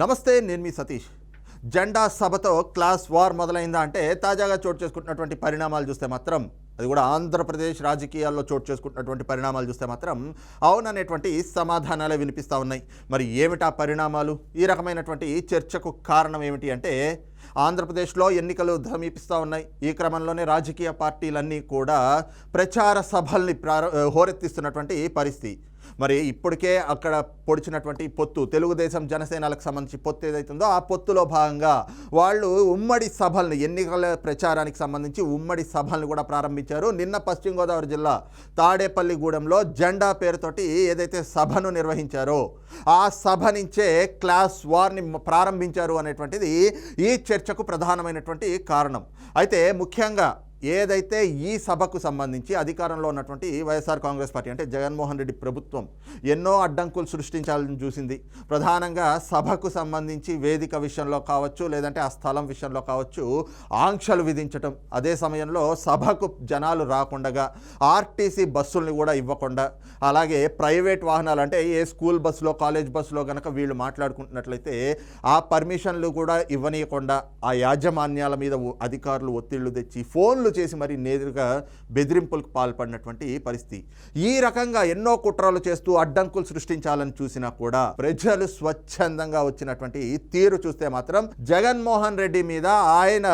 నమస్తే నేను మీ సతీష్. జెండా సభతో క్లాస్ వార్ మొదలైందా అంటే తాజాగా చోటు చేసుకుంటున్నటువంటి పరిణామాలు చూస్తే మాత్రం అది కూడా ఆంధ్రప్రదేశ్ రాజకీయాల్లో చోటు చేసుకుంటున్నటువంటి పరిణామాలు చూస్తే మాత్రం అవుననేటువంటి సమాధానాలే వినిపిస్తూ ఉన్నాయి. మరి ఏమిటా పరిణామాలు? ఈ రకమైనటువంటి చర్చకు కారణం ఏమిటి అంటే ఆంధ్రప్రదేశ్లో ఎన్నికలు సమీపిస్తూ ఉన్నాయి. ఈ క్రమంలోనే రాజకీయ పార్టీలన్నీ కూడా ప్రచార సభల్ని ప్రార హోరెత్తిస్తున్నటువంటి పరిస్థితి. మరి ఇప్పటికే అక్కడ పొడిచినటువంటి పొత్తు తెలుగుదేశం జనసేనలకు సంబంధించి పొత్తు ఏదైతుందో ఆ పొత్తులో భాగంగా వాళ్ళు ఉమ్మడి సభల్ని ఎన్నికల ప్రచారానికి సంబంధించి ఉమ్మడి సభల్ని కూడా ప్రారంభించారు. నిన్న పశ్చిమ గోదావరి జిల్లా తాడేపల్లిగూడెంలో జెండా పేరుతోటి ఏదైతే సభను నిర్వహించారో ఆ సభ నుంచే క్లాస్ వార్ని ప్రారంభించారు అనేటువంటిది ఈ చర్చకు ప్రధానమైనటువంటి కారణం. అయితే ముఖ్యంగా ఏదైతే ఈ సభకు సంబంధించి అధికారంలో ఉన్నటువంటి వైఎస్ఆర్ కాంగ్రెస్ పార్టీ అంటే జగన్మోహన్ రెడ్డి ప్రభుత్వం ఎన్నో అడ్డంకులు సృష్టించాలని చూసింది. ప్రధానంగా సభకు సంబంధించి వేదిక విషయంలో కావచ్చు లేదంటే ఆ స్థలం విషయంలో కావచ్చు ఆంక్షలు విధించటం. అదే సమయంలో సభకు జనాలు రాకుండగా ఆర్టీసీ బస్సుల్ని కూడా ఇవ్వకుండా అలాగే ప్రైవేట్ వాహనాలు అంటే ఏ స్కూల్ బస్సులో కాలేజ్ బస్సులో కనుక వీళ్ళు మాట్లాడుకుంటున్నట్లయితే ఆ పర్మిషన్లు కూడా ఇవ్వనీయకుండా ఆ యాజమాన్యాల మీద అధికారులు ఒత్తిళ్ళు తెచ్చి ఫోన్లు చేసి మరి నేరుగా బెదిరింపులకు పాల్పడినటువంటి పరిస్థితి. ఈ రకంగా ఎన్నో కుట్రలు చేస్తూ అడ్డంకులు సృష్టించాలని చూసినా కూడా ప్రజలు స్వచ్ఛందంగా వచ్చినటువంటి తీరు చూస్తే మాత్రం జగన్మోహన్ రెడ్డి మీద ఆయన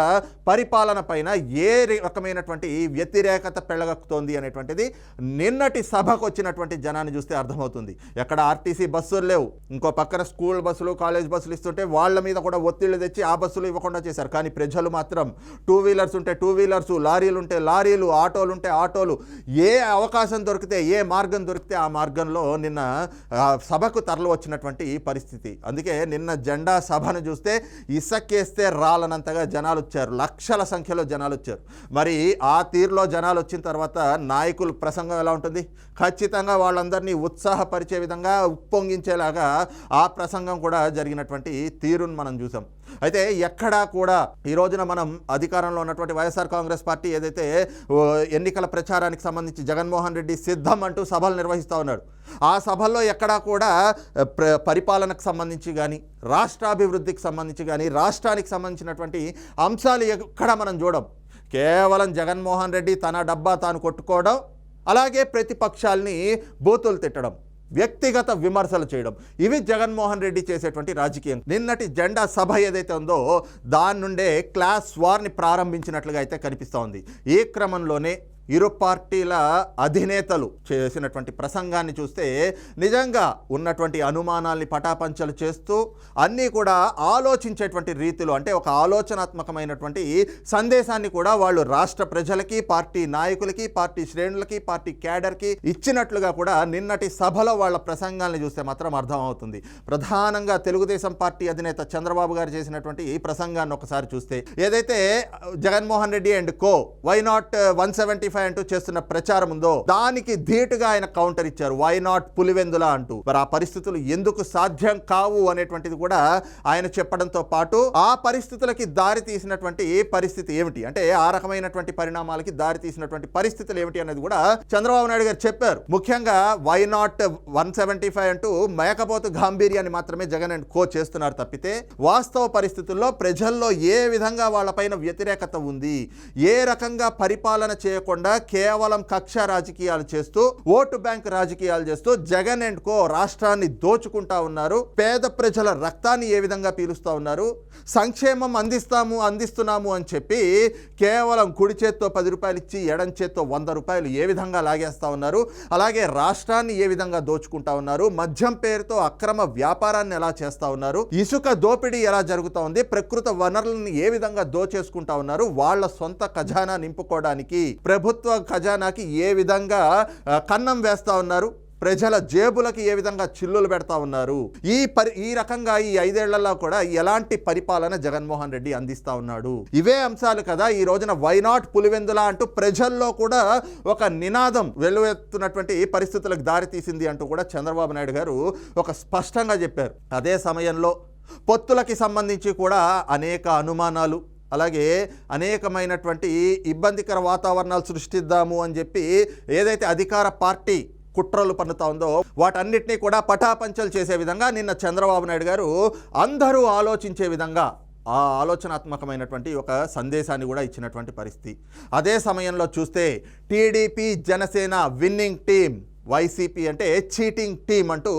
పరిపాలన పైన ఏ రకమైనటువంటి వ్యతిరేకత పెళ్ళగక్కుతోంది అనేటువంటిది నిన్నటి సభకు వచ్చినటువంటి జనాన్ని చూస్తే అర్థమవుతుంది. ఎక్కడ ఆర్టీసీ బస్సులు లేవు. ఇంకో పక్కన స్కూల్ బస్సులు కాలేజ్ బస్సులు ఇస్తుంటే వాళ్ళ మీద కూడా ఒత్తిళ్ళు తెచ్చి ఆ బస్సులు ఇవ్వకుండా చేశారు. కానీ ప్రజలు మాత్రం టూ వీలర్స్ ఉంటే టూ వీలర్స్ లారీలు ఉంటే లారీలు ఆటోలు ఉంటే ఆటోలు ఏ అవకాశం దొరికితే ఏ మార్గం దొరికితే ఆ మార్గంలో నిన్న సభకు తరలి వచ్చినటువంటి పరిస్థితి. అందుకే నిన్న జెండా సభను చూస్తే ఇసక్కేస్తే రాలనంతగా జనాలు వచ్చారు లక్షల సంఖ్యలో జనాలు వచ్చారు మరి ఆ తీరులో జనాలు వచ్చిన తర్వాత నాయకుల ప్రసంగం ఎలా ఉంటుంది? ఖచ్చితంగా వాళ్ళందరినీ ఉత్సాహపరిచే విధంగా ఉప్పొంగించేలాగా ఆ ప్రసంగం కూడా జరిగినటువంటి తీరును మనం చూసాం అయితే ఎక్కడా కూడా ఈ రోజున మనం అధికారంలో ఉన్నటువంటి వైఎస్ఆర్ కాంగ్రెస్ పార్టీ ఏదైతే ఎన్నికల ప్రచారానికి సంబంధించి జగన్మోహన్ రెడ్డి సిద్ధం అంటూ సభలు నిర్వహిస్తూ ఉన్నాడు. ఆ సభల్లో ఎక్కడా కూడా ప్ర పరిపాలనకు సంబంధించి కానీ రాష్ట్రాభివృద్ధికి సంబంధించి కానీ రాష్ట్రానికి సంబంధించినటువంటి అంశాలు ఎక్కడ మనం చూడం. కేవలం జగన్మోహన్ రెడ్డి తన డబ్బా తాను కొట్టుకోవడం అలాగే ప్రతిపక్షాల్ని బూతులు తిట్టడం. వ్యక్తిగత విమర్శలు చేయడం. ఇవి జగన్మోహన్ రెడ్డి చేసేటువంటి రాజకీయం. నిన్నటి జెండా సభ ఏదైతే ఉందో దాని నుండే క్లాస్ వార్ని ప్రారంభించినట్లుగా అయితే కనిపిస్తోంది ఈ క్రమంలోనే ఇరు పార్టీల అధినేతలు చేసినటువంటి ప్రసంగాన్ని చూస్తే నిజంగా ఉన్నటువంటి అనుమానాల్ని పటాపంచలు చేస్తూ అన్నీ కూడా ఆలోచించేటువంటి రీతిలో అంటే ఒక ఆలోచనాత్మకమైనటువంటి సందేశాన్ని కూడా వాళ్ళు రాష్ట్ర ప్రజలకి పార్టీ నాయకులకి పార్టీ శ్రేణులకి పార్టీ క్యాడర్కి ఇచ్చినట్లుగా కూడా నిన్నటి సభలో వాళ్ళ ప్రసంగాల్ని చూస్తే మాత్రం అర్థమవుతుంది. ప్రధానంగా తెలుగుదేశం పార్టీ అధినేత చంద్రబాబు గారు చేసినటువంటి ఈ ప్రసంగాన్ని ఒకసారి చూస్తే ఏదైతే Jaganmohan Reddy and co why not one seventy five అంటూ చేస్తున్న ప్రచారం ఉందో దానికి ధీటుగా ఆయన కౌంటర్ ఇచ్చారు. వై నాట్ పులివెందుల అంటూ. మరి ఆ పరిస్థితులు ఎందుకు సాధ్యం కావు అనేటువంటిది కూడా ఆయన చెప్పడంతో పాటు ఆ పరిస్థితులకి దారి తీసినటువంటి పరిస్థితి ఏమిటి? అంటే ఆ రకమైనటువంటి పరిణామాలకి దారి తీసినటువంటి పరిస్థితులు ఏమిటి అనేది కూడా చంద్రబాబు నాయుడు గారు చెప్పారు. ముఖ్యంగా why not one seventy five అంటూ మేకపోతు గాంభీర్యాన్ని మాత్రమే జగన్ అండ్ కో చేస్తున్నారు తప్పితే వాస్తవ పరిస్థితుల్లో ప్రజల్లో ఏ విధంగా వాళ్ళపైన వ్యతిరేకత ఉంది? ఏ రకంగా పరిపాలన చేయకుండా కేవలం కక్ష రాజకీయాలు చేస్తూ ఓటు బ్యాంక్ రాజకీయాలు చేస్తూ జగన్ అండ్ కో రాష్ట్రాన్ని దోచుకుంటా ఉన్నారు. పేద ప్రజల రక్తాన్ని ఏ విధంగా పీలుస్తూ ఉన్నారు? సంక్షేమం అందిస్తాము అందిస్తున్నాము అని చెప్పి కేవలం కుడి చేత్తో పది రూపాయలు ఇచ్చి ఎడం చేత్తో వంద రూపాయలు ఏ విధంగా లాగేస్తా ఉన్నారు? అలాగే రాష్ట్రాన్ని ఏ విధంగా దోచుకుంటా ఉన్నారు? మద్యం పేరుతో అక్రమ వ్యాపారాన్ని ఎలా చేస్తా ఉన్నారు? ఇసుక దోపిడీ ఎలా జరుగుతూ ఉంది? ప్రకృత వనరులను ఏ విధంగా దోచేసుకుంటా ఉన్నారు? వాళ్ళ సొంత ఖజానా నింపుకోవడానికి ప్రభుత్వ ఖజానాకి ఏ విధంగా కన్నం వేస్తా ఉన్నారు? ప్రజల జేబులకి ఏ విధంగా చిల్లులు పెడతా ఉన్నారు? ఈ పరి ఈ రకంగా ఈ ఐదేళ్ళలో కూడా ఎలాంటి పరిపాలన జగన్మోహన్ రెడ్డి అందిస్తా ఉన్నాడు? ఇవే అంశాలు కదా ఈ రోజున వైనాట్ పులివెందుల అంటూ ప్రజల్లో కూడా ఒక నినాదం వెలువెత్తున్నటువంటి పరిస్థితులకు దారితీసింది అంటూ కూడా చంద్రబాబు నాయుడు గారు ఒక స్పష్టంగా చెప్పారు. అదే సమయంలో పొత్తులకి సంబంధించి కూడా అనేక అనుమానాలు అలాగే అనేకమైనటువంటి ఇబ్బందికర వాతావరణాలు సృష్టిద్దాము అని చెప్పి ఏదైతే అధికార పార్టీ కుట్రలు పన్నుతా ఉందో వాటన్నిటినీ కూడా పటాపంచలు చేసే విధంగా నిన్న చంద్రబాబు నాయుడు గారు అందరూ ఆలోచించే విధంగా ఆ ఆలోచనాత్మకమైనటువంటి ఒక సందేశాన్ని కూడా ఇచ్చినటువంటి పరిస్థితి. అదే సమయంలో చూస్తే TDP Janasena winning team YCP అంటే చీటింగ్ టీం అంటూ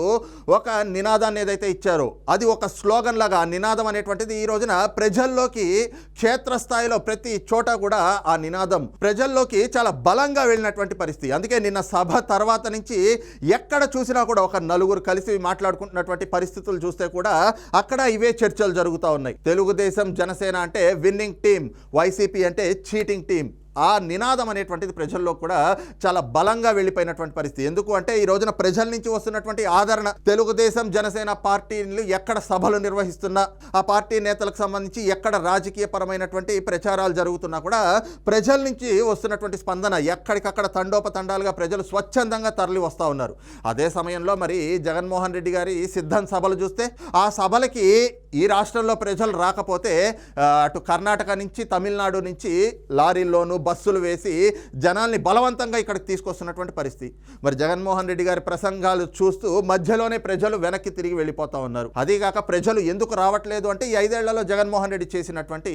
ఒక నినాదాన్ని ఏదైతే ఇచ్చారో అది ఒక స్లోగన్ లాగా నినాదం అనేటువంటిది ఈ రోజున ప్రజల్లోకి క్షేత్రస్థాయిలో ప్రతి చోట కూడా ఆ నినాదం. ప్రజల్లోకి చాలా బలంగా వెళ్ళినటువంటి పరిస్థితి. అందుకే నిన్న సభ తర్వాత నుంచి ఎక్కడ చూసినా కూడా ఒక నలుగురు కలిసి మాట్లాడుకుంటున్నటువంటి పరిస్థితులు చూస్తే కూడా అక్కడ ఇవే చర్చలు జరుగుతూ ఉన్నాయి. తెలుగుదేశం జనసేన అంటే విన్నింగ్ టీం వైసీపీ అంటే చీటింగ్ టీం ఆ నినాదం అనేటువంటిది ప్రజల్లో కూడా చాలా బలంగా వెళ్ళిపోయినటువంటి పరిస్థితి. ఎందుకు అంటే ఈ రోజున ప్రజల నుంచి వస్తున్నటువంటి ఆదరణ. తెలుగుదేశం జనసేన పార్టీలు ఎక్కడ సభలు నిర్వహిస్తున్నా ఆ పార్టీ నేతలకు సంబంధించి ఎక్కడ రాజకీయ పరమైనటువంటి ప్రచారాలు జరుగుతున్నా కూడా ప్రజల నుంచి వస్తున్నటువంటి స్పందన ఎక్కడికక్కడ తండోపతండాలుగా ప్రజలు స్వచ్ఛందంగా తరలి వస్తూ ఉన్నారు. అదే సమయంలో మరి జగన్మోహన్ రెడ్డి గారి సిద్ధం సభలు చూస్తే ఆ సభలకి ఈ రాష్ట్రంలో ప్రజలు రాకపోతే అటు కర్ణాటక నుంచి తమిళనాడు నుంచి లారీల్లోనూ బస్సులు వేసి జనాల్ని బలవంతంగా ఇక్కడికి తీసుకొస్తున్నటువంటి పరిస్థితి. మరి జగన్మోహన్ రెడ్డి గారి ప్రసంగాలు చూస్తూ మధ్యలోనే ప్రజలు వెనక్కి తిరిగి వెళ్ళిపోతా ఉన్నారు. అదీగాక ప్రజలు ఎందుకు రావట్లేదు అంటే ఈ ఐదేళ్ళలో జగన్మోహన్ రెడ్డి చేసినటువంటి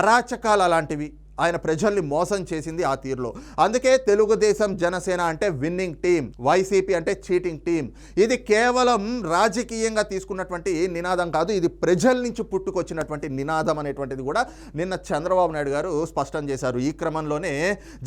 అరాచకాలు అలాంటివి. ఆయన ప్రజల్ని మోసం చేసింది ఆ తీరులో. అందుకే తెలుగుదేశం జనసేన అంటే విన్నింగ్ టీం వైసీపీ అంటే చీటింగ్ టీం ఇది కేవలం రాజకీయంగా తీసుకున్నటువంటి నినాదం కాదు ఇది ప్రజల నుంచి పుట్టుకొచ్చినటువంటి నినాదం అనేటువంటిది కూడా నిన్న చంద్రబాబు నాయుడు గారు స్పష్టం చేశారు. ఈ క్రమంలోనే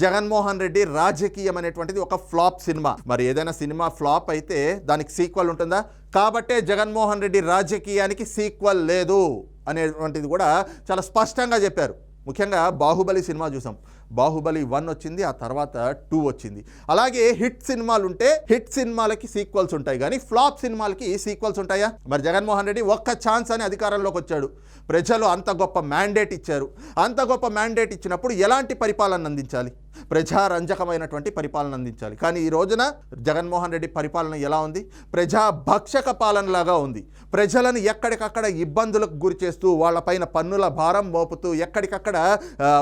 జగన్మోహన్ రెడ్డి రాజకీయం అనేటువంటిది ఒక ఫ్లాప్ సినిమా. మరి ఏదైనా సినిమా ఫ్లాప్ అయితే దానికి సీక్వల్ ఉంటుందా? కాబట్టే జగన్మోహన్ రెడ్డి రాజకీయానికి సీక్వల్ లేదు అనేటువంటిది కూడా చాలా స్పష్టంగా చెప్పారు. ముఖ్యంగా బాహుబలి సినిమా చూసాం. బాహుబలి వన్ వచ్చింది ఆ తర్వాత టూ వచ్చింది. అలాగే హిట్ సినిమాలు ఉంటే హిట్ సినిమాలకి సీక్వల్స్ ఉంటాయి. కానీ ఫ్లాప్ సినిమాలకి సీక్వల్స్ ఉంటాయా? మరి జగన్మోహన్ రెడ్డి ఒక్క ఛాన్స్ అని అధికారంలోకి వచ్చాడు. ప్రజలు అంత గొప్ప మ్యాండేట్ ఇచ్చారు. అంత గొప్ప మ్యాండేట్ ఇచ్చినప్పుడు ఎలాంటి పరిపాలన అందించాలి? ప్రజారంజకమైనటువంటి పరిపాలన అందించాలి. కానీ ఈ రోజున జగన్మోహన్ రెడ్డి పరిపాలన ఎలా ఉంది? ప్రజాభక్షక పాలనలాగా ఉంది. ప్రజలను ఎక్కడికక్కడ ఇబ్బందులకు గురి చేస్తూ వాళ్ళపైన పన్నుల భారం మోపుతూ ఎక్కడికక్కడ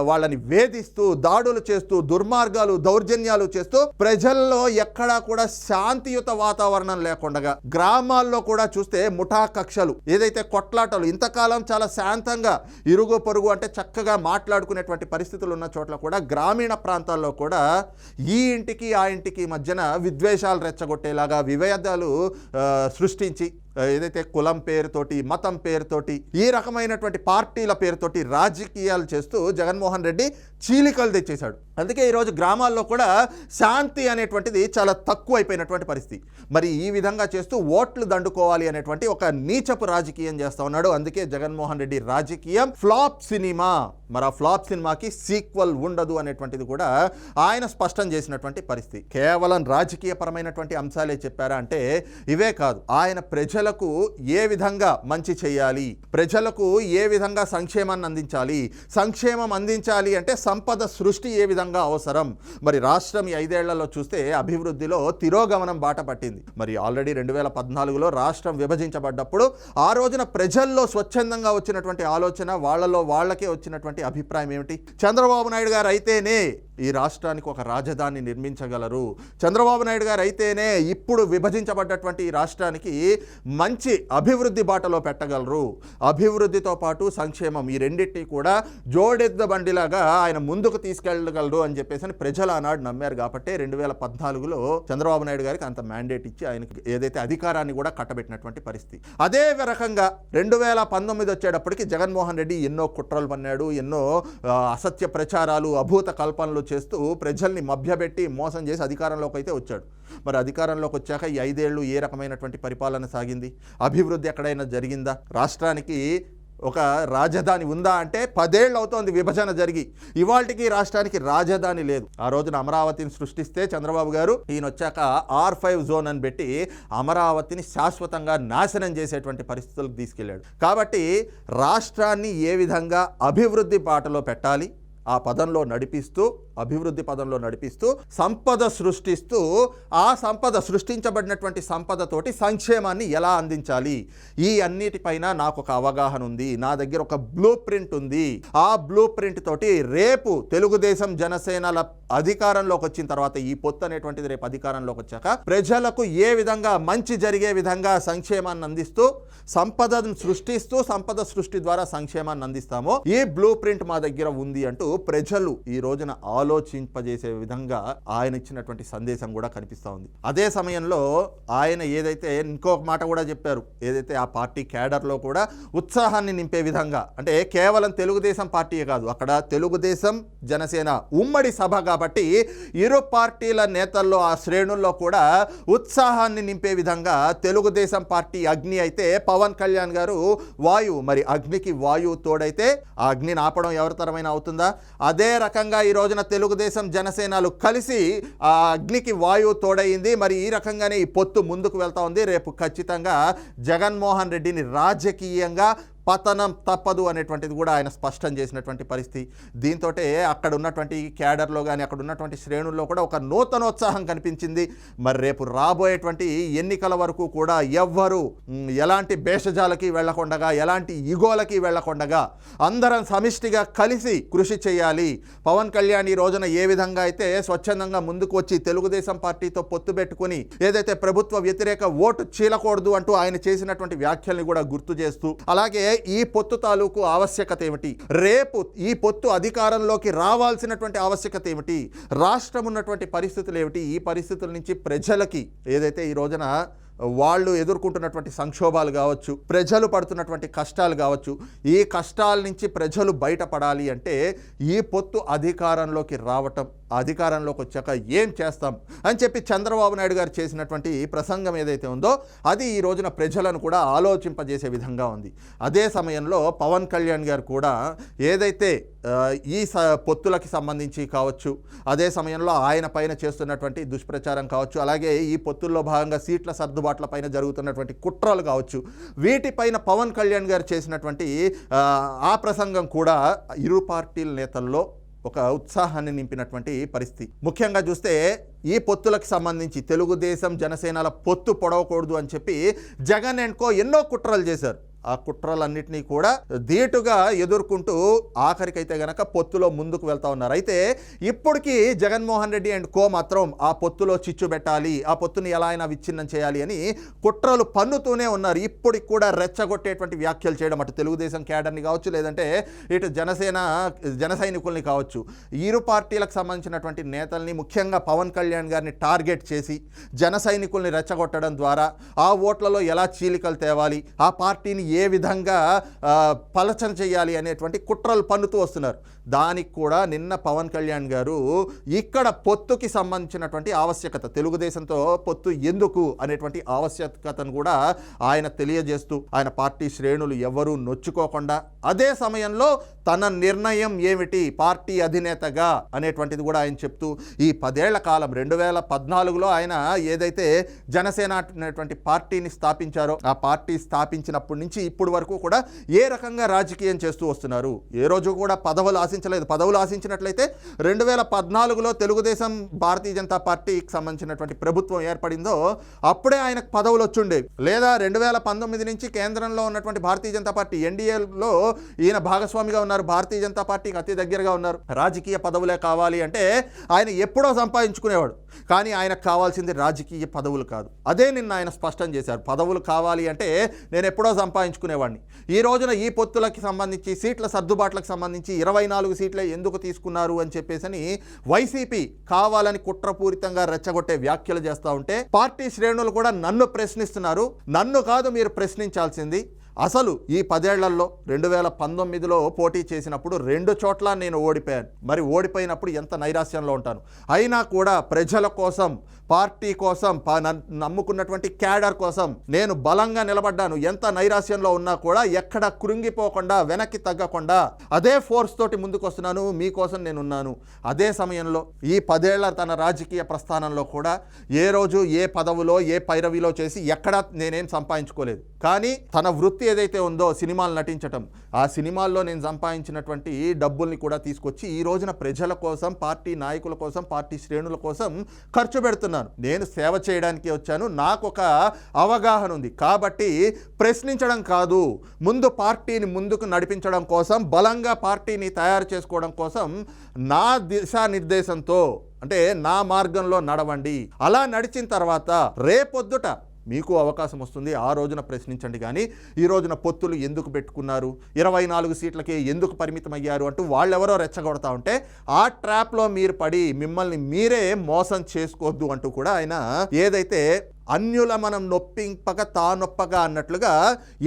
వాళ్ళని వేధిస్తూ దాడులు చేస్తూ దుర్మార్గాలు దౌర్జన్యాలు చేస్తూ ప్రజల్లో ఎక్కడా కూడా శాంతియుత వాతావరణం లేకుండా గ్రామాల్లో కూడా చూస్తే ముఠా కక్షలు ఏదైతే కొట్లాటలు ఇంతకాలం చాలా శాంతంగా ఇరుగు పొరుగు అంటే చక్కగా మాట్లాడుకునేటువంటి పరిస్థితులు ఉన్న చోట్ల కూడా గ్రామీణ ప్రాంతం ప్రాంతాల్లో కూడా ఈ ఇంటికి ఆ ఇంటికి మధ్యన విద్వేషాలు రెచ్చగొట్టేలాగా విభేదాలు సృష్టించి ఏదైతే కులం పేరుతోటి మతం పేరుతోటి ఈ రకమైనటువంటి పార్టీల పేరుతోటి రాజకీయాలు చేస్తూ జగన్మోహన్ రెడ్డి చీలికలు తెచ్చేశాడు. అందుకే ఈరోజు గ్రామాల్లో కూడా శాంతి అనేటువంటిది చాలా తక్కువ అయిపోయినటువంటి పరిస్థితి. మరి ఈ విధంగా చేస్తూ ఓట్లు దండుకోవాలి అనేటువంటి ఒక నీచపు రాజకీయం చేస్తూ ఉన్నాడు. అందుకే జగన్మోహన్ రెడ్డి రాజకీయం ఫ్లాప్ సినిమా. మరి ఆ ఫ్లాప్ సినిమాకి సీక్వల్ ఉండదు అనేటువంటిది కూడా ఆయన స్పష్టం చేసినటువంటి పరిస్థితి. కేవలం రాజకీయ పరమైనటువంటి అంశాలే చెప్పారా అంటే ఇవే కాదు. ఆయన ప్రజలకు ఏ విధంగా మంచి చేయాలి? ప్రజలకు ఏ విధంగా సంక్షేమాన్ని అందించాలి? సంక్షేమం అందించాలి అంటే సంపద సృష్టి ఏ విధంగా అవసరం? మరి రాష్ట్రం ఈ ఐదేళ్ళలో చూస్తే అభివృద్ధిలో తిరోగమనం బాట పట్టింది. మరి ఆల్రెడీ రెండు వేల పద్నాలుగులో రాష్ట్రం విభజించబడ్డప్పుడు ఆ రోజున ప్రజల్లో స్వచ్ఛందంగా వచ్చినటువంటి ఆలోచన వాళ్ళలో వాళ్ళకే వచ్చినటువంటి అభిప్రాయం ఏమిటి? చంద్రబాబు నాయుడు గారు అయితేనే ఈ రాష్ట్రానికి ఒక రాజధాని నిర్మించగలరు. చంద్రబాబు నాయుడు గారు అయితేనే ఇప్పుడు విభజించబడ్డటువంటి ఈ రాష్ట్రానికి మంచి అభివృద్ధి బాటలో పెట్టగలరు. అభివృద్ధితో పాటు సంక్షేమం ఈ రెండింటినీ కూడా జోడెద్ద బండిలాగా ఆయన ముందుకు తీసుకెళ్ళగలరు అని చెప్పేసి అని ప్రజలు ఆనాడు నమ్మారు. కాబట్టి రెండు వేల పద్నాలుగులో చంద్రబాబు నాయుడు గారికి అంత మ్యాండేట్ ఇచ్చి ఆయనకి ఏదైతే అధికారాన్ని కూడా కట్టబెట్టినటువంటి పరిస్థితి. అదే రకంగా రెండు వేల పంతొమ్మిది వచ్చేటప్పటికి జగన్మోహన్ రెడ్డి ఎన్నో కుట్రలు పన్నాడు ఎన్నో అసత్య ప్రచారాలు అభూత కల్పనలు చేస్తూ ప్రజల్ని మభ్యపెట్టి మోసం చేసి అధికారంలోకి అయితే వచ్చాడు. మరి అధికారంలోకి వచ్చాక ఈ ఐదేళ్ళు ఏ రకమైనటువంటి పరిపాలన సాగింది? అభివృద్ధి ఎక్కడైనా జరిగిందా? రాష్ట్రానికి ఒక రాజధాని ఉందా అంటే పదేళ్ళు అవుతోంది విభజన జరిగి. ఇవాళకి రాష్ట్రానికి రాజధాని లేదు. ఆ రోజున అమరావతిని సృష్టిస్తే చంద్రబాబు గారు ఈయన వచ్చాక ఆర్ ఫైవ్ జోన్ అని పెట్టి అమరావతిని శాశ్వతంగా నాశనం చేసేటువంటి పరిస్థితులకు తీసుకెళ్ళాడు. కాబట్టి రాష్ట్రాన్ని ఏ విధంగా అభివృద్ధి బాటలో పెట్టాలి? ఆ పదంలో నడిపిస్తూ అభివృద్ధి పదంలో నడిపిస్తూ సంపద సృష్టిస్తూ ఆ సంపద సృష్టించబడినటువంటి సంపదతోటి సంక్షేమాన్ని ఎలా అందించాలి? ఈ అన్నిటిపైన నాకు ఒక అవగాహన ఉంది. నా దగ్గర ఒక బ్లూ ప్రింట్ ఉంది. ఆ బ్లూ ప్రింట్ తోటి రేపు తెలుగుదేశం జనసేనల అధికారంలోకి వచ్చిన తర్వాత ఈ పొత్తు అనేటువంటిది రేపు అధికారంలోకి వచ్చాక ప్రజలకు ఏ విధంగా మంచి జరిగే విధంగా సంక్షేమాన్ని అందిస్తూ సంపదను సృష్టిస్తూ సంపద సృష్టి ద్వారా సంక్షేమాన్ని అందిస్తామో ఈ బ్లూ ప్రింట్ మా దగ్గర ఉంది అంటూ ప్రజలు ఈ రోజున ఆలోచింపజేసే విధంగా ఆయన ఇచ్చినటువంటి సందేశం కూడా కనిపిస్తూ ఉంది. అదే సమయంలో ఆయన ఏదైతే ఇంకొక మాట కూడా చెప్పారు. ఏదైతే ఆ పార్టీ క్యాడర్లో కూడా ఉత్సాహాన్ని నింపే విధంగా అంటే కేవలం తెలుగుదేశం పార్టీయే కాదు అక్కడ తెలుగుదేశం జనసేన ఉమ్మడి సభ కాబట్టి ఇరు పార్టీల నేతల్లో ఆ శ్రేణుల్లో కూడా ఉత్సాహాన్ని నింపే విధంగా తెలుగుదేశం పార్టీ అగ్ని అయితే పవన్ కళ్యాణ్ గారు వాయువు మరి అగ్నికి వాయువు తోడైతే ఆ అగ్నిని ఆపడం ఎవరి తరమైన అవుతుందా? అదే రకంగా ఈ రోజున తెలుగుదేశం జనసేనలు కలిసి ఆ అగ్నికి వాయువు తోడయింది. మరి ఈ రకంగానే ఈ పొత్తు ముందుకు వెళ్తా ఉంది. రేపు ఖచ్చితంగా జగన్మోహన్ రెడ్డిని రాజకీయంగా పతనం తప్పదు అనేటువంటిది కూడా ఆయన స్పష్టం చేసినటువంటి పరిస్థితి. దీంతో అక్కడ ఉన్నటువంటి క్యాడర్లో కానీ అక్కడ ఉన్నటువంటి శ్రేణుల్లో కూడా ఒక నూతనోత్సాహం కనిపించింది. మరి రేపు రాబోయేటువంటి ఎన్నికల వరకు కూడా ఎవ్వరు ఎలాంటి భేషజాలకి వెళ్ళకుండగా ఎలాంటి ఇగోలకి వెళ్ళకుండగా అందరం సమిష్టిగా కలిసి కృషి చేయాలి. పవన్ కళ్యాణ్ ఈ రోజున ఏ విధంగా అయితే స్వచ్ఛందంగా ముందుకు వచ్చి తెలుగుదేశం పార్టీతో పొత్తు పెట్టుకుని ఏదైతే ప్రభుత్వ వ్యతిరేక ఓటు చీలకూడదు అంటూ ఆయన చేసినటువంటి వ్యాఖ్యల్ని కూడా గుర్తు చేస్తూ అలాగే ఈ పొత్తు తాలూకు ఆవశ్యకత ఏమిటి? రేపు ఈ పొత్తు అధికారంలోకి రావాల్సినటువంటి ఆవశ్యకత ఏమిటి? రాష్ట్రం ఉన్నటువంటి పరిస్థితులు ఏమిటి? ఈ పరిస్థితుల నుంచి ప్రజలకి ఏదైతే ఈ రోజున వాళ్ళు ఎదుర్కొంటున్నటువంటి సంక్షోభాలు కావచ్చు ప్రజలు పడుతున్నటువంటి కష్టాలు కావచ్చు ఈ కష్టాల నుంచి ప్రజలు బయటపడాలి అంటే ఈ పొత్తు అధికారంలోకి రావటం అధికారంలోకి వచ్చాక ఏం చేస్తాం అని చెప్పి చంద్రబాబు నాయుడు గారు చేసినటువంటి ప్రసంగం ఏదైతే ఉందో అది ఈ రోజున ప్రజలను కూడా ఆలోచింపజేసే విధంగా ఉంది. అదే సమయంలో పవన్ కళ్యాణ్ గారు కూడా ఏదైతే ఈ స పొత్తులకి సంబంధించి కావచ్చు అదే సమయంలో ఆయన పైన చేస్తున్నటువంటి దుష్ప్రచారం కావచ్చు అలాగే ఈ పొత్తుల్లో భాగంగా సీట్ల సర్దుబాట్ల పైన జరుగుతున్నటువంటి కుట్రలు కావచ్చు వీటిపైన పవన్ కళ్యాణ్ గారు చేసినటువంటి ఆ ప్రసంగం కూడా ఇరు పార్టీల నేతల్లో ఒక ఉత్సాహాన్ని నింపినటువంటి పరిస్థితి. ముఖ్యంగా చూస్తే ఈ పొత్తులకు సంబంధించి తెలుగుదేశం జనసేనల పొత్తు పొడవకూడదు అని చెప్పి జగన్ అండ్ కో ఎన్నో కుట్రలు చేశారు. ఆ కుట్రలన్నింటినీ కూడా ధీటుగా ఎదుర్కొంటూ ఆఖరికైతే గనక పొత్తులో ముందుకు వెళ్తా ఉన్నారు. అయితే ఇప్పటికీ జగన్మోహన్ రెడ్డి అండ్ కో మాత్రం ఆ పొత్తులో చిచ్చు పెట్టాలి ఆ పొత్తుని ఎలా అయినా విచ్ఛిన్నం చేయాలి అని కుట్రలు పన్నుతూనే ఉన్నారు. ఇప్పటికి కూడా రెచ్చగొట్టేటువంటి వ్యాఖ్యలు చేయడం అటు తెలుగుదేశం క్యాడర్ని కావచ్చు లేదంటే ఇటు జనసేన జన సైనికుల్ని కావచ్చు. ఇరు పార్టీలకు సంబంధించినటువంటి నేతల్ని ముఖ్యంగా పవన్ కళ్యాణ్ గారిని టార్గెట్ చేసి జన సైనికుల్ని రెచ్చగొట్టడం ద్వారా ఆ ఓట్లలో ఎలా చీలికలు తేవాలి ఆ పార్టీని ఏ విధంగా పలచన చేయాలి అనేటువంటి కుట్రలు పన్నుతూ వస్తున్నారు. దానికి కూడా నిన్న పవన్ కళ్యాణ్ గారు ఇక్కడ పొత్తుకి సంబంధించినటువంటి ఆవశ్యకత తెలుగుదేశంతో పొత్తు ఎందుకు అనేటువంటి ఆవశ్యకతను కూడా ఆయన తెలియజేస్తూ ఆయన పార్టీ శ్రేణులు ఎవరూ నొచ్చుకోకుండా అదే సమయంలో తన నిర్ణయం ఏమిటి పార్టీ అధినేతగా అనేటువంటిది కూడా ఆయన చెప్తూ ఈ పదేళ్ళ కాలం రెండు వేల పద్నాలుగులో ఆయన ఏదైతే జనసేన అనేటువంటి పార్టీని స్థాపించారో ఆ పార్టీ స్థాపించినప్పటి నుంచి ఇప్పటి వరకు కూడా ఏ రకంగా రాజకీయం చేస్తూ వస్తున్నారు. ఏ రోజు కూడా పదవులు ఆశించలేదు. పదవులు ఆశించినట్లయితే రెండు వేల పద్నాలుగులో తెలుగుదేశం భారతీయ జనతా పార్టీకి సంబంధించినటువంటి ప్రభుత్వం ఏర్పడిందో అప్పుడే ఆయనకు పదవులు వచ్చుండేవి లేదా రెండు వేల పంతొమ్మిది నుంచి కేంద్రంలో ఉన్నటువంటి భారతీయ జనతా పార్టీ ఎన్డీఏలో ఈయన భాగస్వామిగా ఉన్నారు. భారతీయ జనతా పార్టీకి అతి దగ్గరగా ఉన్నారు. రాజకీయ పదవులే కావాలి అంటే ఆయన ఎప్పుడో సంపాదించుకునేవాడు. కానీ ఆయనకు కావాల్సింది రాజకీయ పదవులు కాదు. అదే నిన్న ఆయన స్పష్టం చేశారు. పదవులు కావాలి అంటే నేను ఎప్పుడో సంపాదించుకునేవాడిని ఈ రోజున ఈ పొత్తులకి సంబంధించి సీట్ల సర్దుబాట్లకు సంబంధించి ఇరవై నాలుగు సీట్లే ఎందుకు తీసుకున్నారు అని చెప్పేసి వైసీపీ కావాలని కుట్రపూరితంగా రెచ్చగొట్టే వ్యాఖ్యలు చేస్తూ ఉంటే పార్టీ శ్రేణులు కూడా నన్ను ప్రశ్నిస్తున్నారు. నన్ను కాదు మీరు ప్రశ్నించాల్సింది. అసలు ఈ పదేళ్ళలో రెండు వేల పంతొమ్మిదిలో పోటీ చేసినప్పుడు రెండు చోట్ల నేను ఓడిపోయాను. మరి ఓడిపోయినప్పుడు ఎంత నైరాశ్యంలో ఉంటాను. అయినా కూడా ప్రజల కోసం పార్టీ కోసం పా- నమ్ముకున్నటువంటి క్యాడర్ కోసం నేను బలంగా నిలబడ్డాను. ఎంత నైరాశ్యంలో ఉన్నా కూడా ఎక్కడ కృంగిపోకుండా వెనక్కి తగ్గకుండా అదే ఫోర్స్ తోటి ముందుకు వస్తున్నాను మీకోసం నేను ఉన్నాను అదే సమయంలో ఈ పదేళ్ళ తన రాజకీయ ప్రస్థానంలో కూడా ఏ రోజు ఏ పదవిలో ఏ పైరవిలో చేసి ఎక్కడా నేనేం సంపాదించుకోలేదు. కానీ తన వృత్తి ఏదైతే ఉందో సినిమాలు నటించటం ఆ సినిమాల్లో నేను సంపాదించినటువంటి డబ్బుల్ని కూడా తీసుకొచ్చి ఈ రోజున ప్రజల కోసం పార్టీ నాయకుల కోసం పార్టీ శ్రేణుల కోసం ఖర్చు పెడుతున్నాను. నేను సేవ చేయడానికి వచ్చాను. నాకు ఒక అవగాహన ఉంది. కాబట్టి ప్రశ్నించడం కాదు. ముందు పార్టీని ముందుకు నడిపించడం కోసం బలంగా పార్టీని తయారు చేసుకోవడం కోసం నా దిశానిర్దేశంతో అంటే నా మార్గంలో నడవండి. అలా నడిచిన తర్వాత రేపొద్దుట మీకు అవకాశం వస్తుంది. ఆ రోజున ప్రశ్నించండి కానీ ఈ రోజున పొత్తులు ఎందుకు పెట్టుకున్నారు? ఇరవై నాలుగు సీట్లకే ఎందుకు పరిమితం అయ్యారు అంటూ వాళ్ళెవరో రెచ్చగొడతా ఉంటే ఆ ట్రాప్లో మీరు పడి మిమ్మల్ని మీరే మోసం చేసుకోవద్దు అంటూ కూడా ఆయన ఏదైతే అన్యుల మనం నొప్పింపక తానొప్పగా అన్నట్లుగా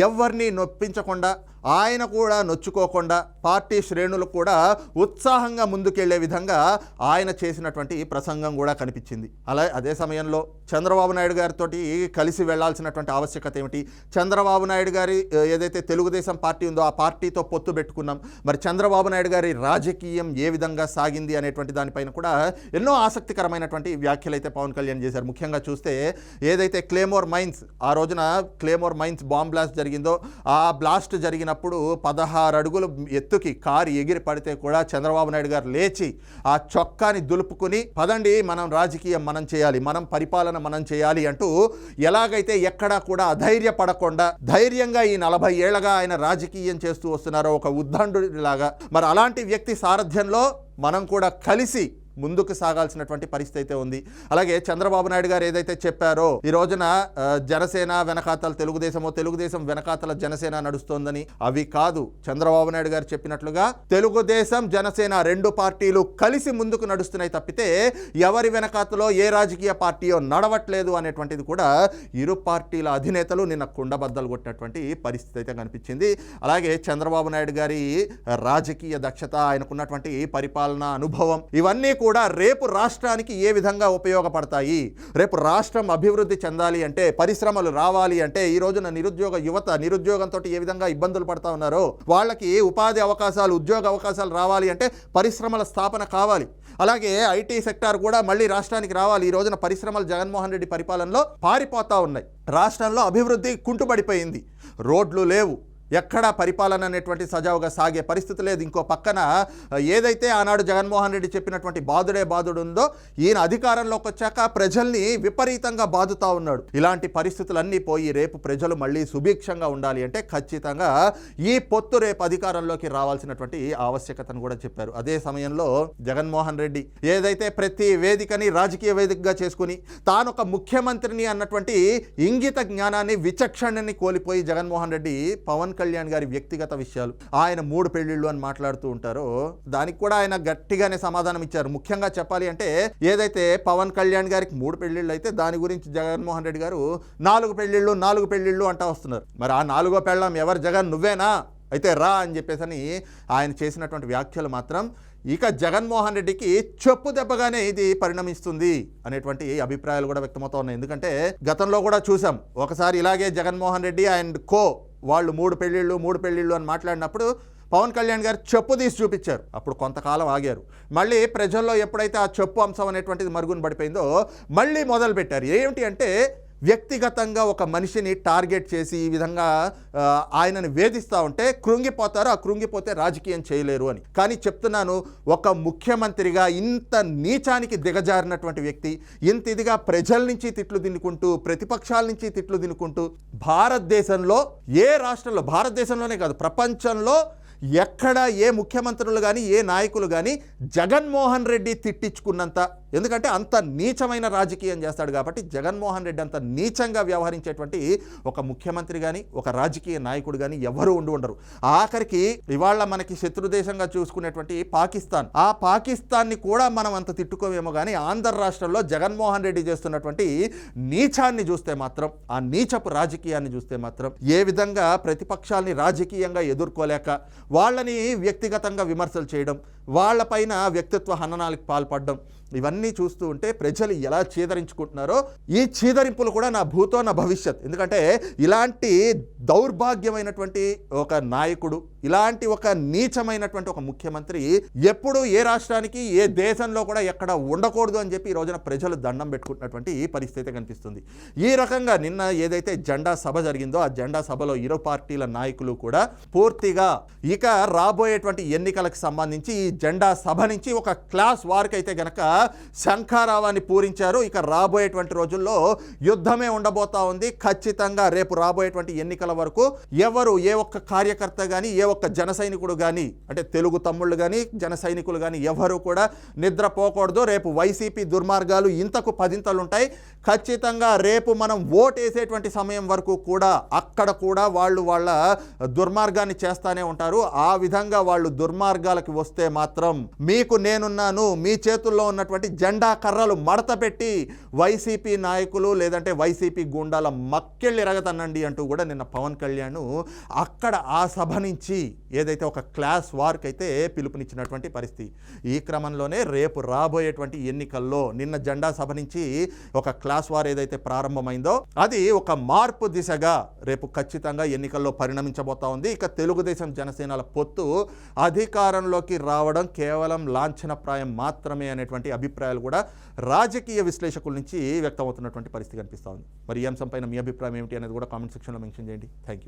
ఎవరిని నొప్పించకుండా ఆయన కూడా నొచ్చుకోకుండా పార్టీ శ్రేణులు కూడా ఉత్సాహంగా ముందుకెళ్ళే విధంగా ఆయన చేసినటువంటి ప్రసంగం కూడా కనిపించింది. అలా అదే సమయంలో చంద్రబాబు నాయుడు గారితో కలిసి వెళ్ళాల్సినటువంటి ఆవశ్యకత ఏమిటి? చంద్రబాబు నాయుడు గారి ఏదైతే తెలుగుదేశం పార్టీ ఉందో ఆ పార్టీతో పొత్తు పెట్టుకున్నాం. మరి చంద్రబాబు నాయుడు గారి రాజకీయం ఏ విధంగా సాగింది అనేటువంటి దానిపైన కూడా ఎన్నో ఆసక్తికరమైనటువంటి వ్యాఖ్యలు అయితే పవన్ కళ్యాణ్ చేశారు. ముఖ్యంగా చూస్తే ఏదైతే క్లేమోర్ మైన్స్ ఆ రోజున క్లేమోర్ మైన్స్ బాంబ్ బ్లాస్ట్ జరిగిందో ఆ బ్లాస్ట్ జరిగిన జరిగినప్పుడు పదహారు అడుగులు ఎత్తుకి కారు ఎగిరి పడితే కూడా చంద్రబాబు నాయుడు గారు లేచి ఆ చొక్కాని దులుపుకుని పదండి మనం రాజకీయం మనం చేయాలి మనం పరిపాలన మనం చేయాలి అంటూ ఎలాగైతే ఎక్కడా కూడా అధైర్యపడకుండా ధైర్యంగా ఈ నలభై ఏళ్ళగా ఆయన రాజకీయం చేస్తూ వస్తున్నారో ఒక ఉద్దండులాగా మరి అలాంటి వ్యక్తి సారథ్యంలో మనం కూడా కలిసి ముందుకు సాగాల్సినటువంటి పరిస్థితి అయితే ఉంది. అలాగే చంద్రబాబు నాయుడు గారు ఏదైతే చెప్పారో ఈ రోజున జనసేన వెనకాతల తెలుగుదేశమో తెలుగుదేశం వెనకాతల జనసేన నడుస్తోందని అవి కాదు. చంద్రబాబు నాయుడు గారు చెప్పినట్లుగా తెలుగుదేశం జనసేన రెండు పార్టీలు కలిసి ముందుకు నడుస్తున్నాయి తప్పితే ఎవరి వెనకాతలో ఏ రాజకీయ పార్టీయో నడవట్లేదు అనేటువంటిది కూడా ఇరు పార్టీల అధినేతలు నిన్న కుండబద్దలు కొట్టినటువంటి పరిస్థితి అయితే కనిపించింది. అలాగే చంద్రబాబు నాయుడు గారి రాజకీయ దక్షత ఆయనకున్నటువంటి పరిపాలనా అనుభవం ఇవన్నీ కూడా రేపు రాష్ట్రానికి ఏ విధంగా ఉపయోగపడతాయి? రేపు రాష్ట్రం అభివృద్ధి చెందాలి అంటే పరిశ్రమలు రావాలి అంటే ఈ రోజున నిరుద్యోగ యువత నిరుద్యోగంతో ఏ విధంగా ఇబ్బందులు పడతా ఉన్నారో వాళ్ళకి ఉపాధి అవకాశాలు ఉద్యోగ అవకాశాలు రావాలి అంటే పరిశ్రమల స్థాపన కావాలి. అలాగే ఐటీ సెక్టార్ కూడా మళ్ళీ రాష్ట్రానికి రావాలి. ఈ రోజున పరిశ్రమలు జగన్మోహన్ రెడ్డి పరిపాలనలో పారిపోతా ఉన్నాయి. రాష్ట్రంలో అభివృద్ధి కుంటుపడిపోయింది రోడ్లు లేవు. ఎక్కడా పరిపాలన అనేటువంటి సజావుగా సాగే పరిస్థితి లేదు. ఇంకో పక్కన ఏదైతే ఆనాడు జగన్మోహన్ రెడ్డి చెప్పినటువంటి బాధుడే బాధుడు ఉందో ఈయన అధికారంలోకి వచ్చాక ప్రజల్ని విపరీతంగా బాదుతా ఉన్నాడు. ఇలాంటి పరిస్థితులన్నీ పోయి రేపు ప్రజలు మళ్ళీ సుభిక్షంగా ఉండాలి అంటే ఖచ్చితంగా ఈ పొత్తు రేపు అధికారంలోకి రావాల్సినటువంటి ఆవశ్యకతను కూడా చెప్పారు. అదే సమయంలో జగన్మోహన్ రెడ్డి ఏదైతే ప్రతి వేదికని రాజకీయ వేదికగా చేసుకుని తాను ఒక ముఖ్యమంత్రిని అన్నటువంటి ఇంగిత జ్ఞానాన్ని విచక్షణని కోల్పోయి జగన్మోహన్ రెడ్డి పవన్ కళ్యాణ్ గారి వ్యక్తిగత విషయాలు. ఆయన మూడు పెళ్ళిళ్ళు అని మాట్లాడుతూ ఉంటారో దానికి కూడా ఆయన గట్టిగానే సమాధానం ఇచ్చారు. ముఖ్యంగా చెప్పాలి అంటే ఏదైతే పవన్ కళ్యాణ్ గారికి మూడు పెళ్ళిళ్ళు అయితే దాని గురించి జగన్మోహన్ రెడ్డి గారు నాలుగు పెళ్ళిళ్ళు నాలుగు పెళ్ళిళ్ళు అంటా వస్తున్నారు. మరి ఆ నాలుగో పెళ్ళం ఎవరు? జగన్ నువ్వేనా? అయితే రా అని చెప్పేసని ఆయన చేసినటువంటి వ్యాఖ్యలు మాత్రం ఇక జగన్మోహన్ రెడ్డికి చెప్పు దెబ్బగానే ఇది పరిణమిస్తుంది అనేటువంటి అభిప్రాయాలు కూడా వ్యక్తమవుతా ఉన్నాయి. ఎందుకంటే గతంలో కూడా చూసాం. ఒకసారి ఇలాగే జగన్మోహన్ రెడ్డి అండ్ కో వాళ్ళు మూడు పెళ్ళిళ్ళు మూడు పెళ్ళిళ్ళు అని మాట్లాడినప్పుడు పవన్ కళ్యాణ్ గారు చెప్పు తీసి చూపించారు. అప్పుడు కొంతకాలం ఆగారు. మళ్ళీ ప్రజల్లో ఎప్పుడైతే ఆ చెప్పు అంశం అనేటువంటిది మరుగున పడిపోయిందో మళ్ళీ మొదలు పెట్టారు ఏమిటి అంటే వ్యక్తిగతంగా ఒక మనిషిని టార్గెట్ చేసి ఈ విధంగా ఆయనను వేధిస్తూ ఉంటే కృంగిపోతారు ఆ కృంగిపోతే రాజకీయం చేయలేరు అని. కానీ చెప్తున్నాను ఒక ముఖ్యమంత్రిగా ఇంత నీచానికి దిగజారినటువంటి వ్యక్తి ఇంత ఇదిగా ప్రజల నుంచి తిట్లు తినుకుంటూ ప్రతిపక్షాల నుంచి తిట్లు తినుకుంటూ భారతదేశంలో ఏ రాష్ట్రంలో భారతదేశంలోనే కాదు ప్రపంచంలో ఎక్కడ ఏ ముఖ్యమంత్రులు కానీ ఏ నాయకులు కానీ జగన్మోహన్ రెడ్డి తిట్టించుకున్నంత ఎందుకంటే అంత నీచమైన రాజకీయం చేస్తాడు కాబట్టి జగన్మోహన్ రెడ్డి అంత నీచంగా వ్యవహరించేటువంటి ఒక ముఖ్యమంత్రి కానీ ఒక రాజకీయ నాయకుడు కానీ ఎవరు ఉండి ఉండరు. ఆఖరికి ఇవాళ మనకి శత్రు దేశంగా చూసుకునేటువంటి పాకిస్తాన్. ఆ పాకిస్తాన్ని కూడా మనం అంత తిట్టుకోమేమో కానీ ఆంధ్ర రాష్ట్రంలో జగన్మోహన్ రెడ్డి చేస్తున్నటువంటి నీచాన్ని చూస్తే మాత్రం ఆ నీచపు రాజకీయాన్ని చూస్తే మాత్రం ఏ విధంగా ప్రతిపక్షాల్ని రాజకీయంగా ఎదుర్కోలేక వాళ్ళని వ్యక్తిగతంగా విమర్శలు చేయడం వాళ్ళపైన వ్యక్తిత్వ హననాలకు పాల్పడడం. ఇవన్నీ చూస్తూ ఉంటే ప్రజలు ఎలా చీదరించుకుంటున్నారో ఈ చీదరింపులు కూడా నా భూతో నా భవిష్యత్. ఎందుకంటే ఇలాంటి దౌర్భాగ్యమైనటువంటి ఒక నాయకుడు ఇలాంటి ఒక నీచమైనటువంటి ఒక ముఖ్యమంత్రి ఎప్పుడు ఏ రాష్ట్రానికి ఏ దేశంలో కూడా ఎక్కడ ఉండకూడదు అని చెప్పి ఈ రోజున ప్రజలు దండం పెట్టుకుంటున్నటువంటి ఈ పరిస్థితి కనిపిస్తుంది. ఈ రకంగా నిన్న ఏదైతే జెండా సభ జరిగిందో ఆ జెండా సభలో ఇరు పార్టీల నాయకులు కూడా పూర్తిగా ఇక రాబోయేటువంటి ఎన్నికలకు సంబంధించి ఈ జెండా సభ నుంచి ఒక క్లాస్ వారికి అయితే గనక శంఖారావాన్ని పూరించారు. ఇక రాబోయేటువంటి రోజుల్లో యుద్ధమే ఉండబోతా ఉంది. ఖచ్చితంగా రేపు రాబోయేటువంటి ఎన్నికల వరకు ఎవరు ఏ ఒక్క కార్యకర్త కానీ ఏ ఒక్క జన సైనికుడు కానీ అంటే తెలుగు తమ్ముళ్ళు కానీ జన సైనికులు కానీ ఎవరు కూడా నిద్రపోకూడదు రేపు వైసీపీ దుర్మార్గాలు ఇంతకు పదింతలు ఉంటాయి ఖచ్చితంగా రేపు మనం ఓట్ వేసేటువంటి సమయం వరకు కూడా అక్కడ కూడా వాళ్ళు వాళ్ళ దుర్మార్గాన్ని చేస్తానే ఉంటారు. ఆ విధంగా వాళ్ళు దుర్మార్గాలకి వస్తే మాత్రం మీకు నేనున్నాను మీ చేతుల్లో ఉన్నటువంటి జెండా కర్రలు మడత పెట్టి వైసీపీ నాయకులు లేదంటే వైసీపీ గుండాల మక్కెళ్ళి ఎరగతనండి అంటూ కూడా నిన్న పవన్ కళ్యాణ్ అక్కడ ఆ సభ నుంచి ఏదైతే ఒక క్లాస్ వార్కి అయితే పిలుపునిచ్చినటువంటి పరిస్థితి. ఈ క్రమంలోనే రేపు రాబోయేటువంటి ఎన్నికల్లో నిన్న జెండా సభ నుంచి ఒక క్లాస్ వార్ ఏదైతే ప్రారంభమైందో అది ఒక మార్పు దిశగా రేపు ఖచ్చితంగా ఎన్నికల్లో పరిణమించబోతా ఉంది. ఇక తెలుగుదేశం జనసేనల పొత్తు అధికారంలోకి రావడం కేవలం లాంఛనప్రాయం మాత్రమే అనేటువంటి అభిప్రాయాలు కూడా రాజకీయ విశ్లేషకుల నుంచి వ్యక్తమవుతున్నటువంటి పరిస్థితి కనిపిస్తూ ఉంది. మరి ఈ అంశంపైన మీ అభిప్రాయం ఏమిటి అనేది కూడా కామెంట్ సెక్షన్లో మెన్షన్ చేయండి. Thank you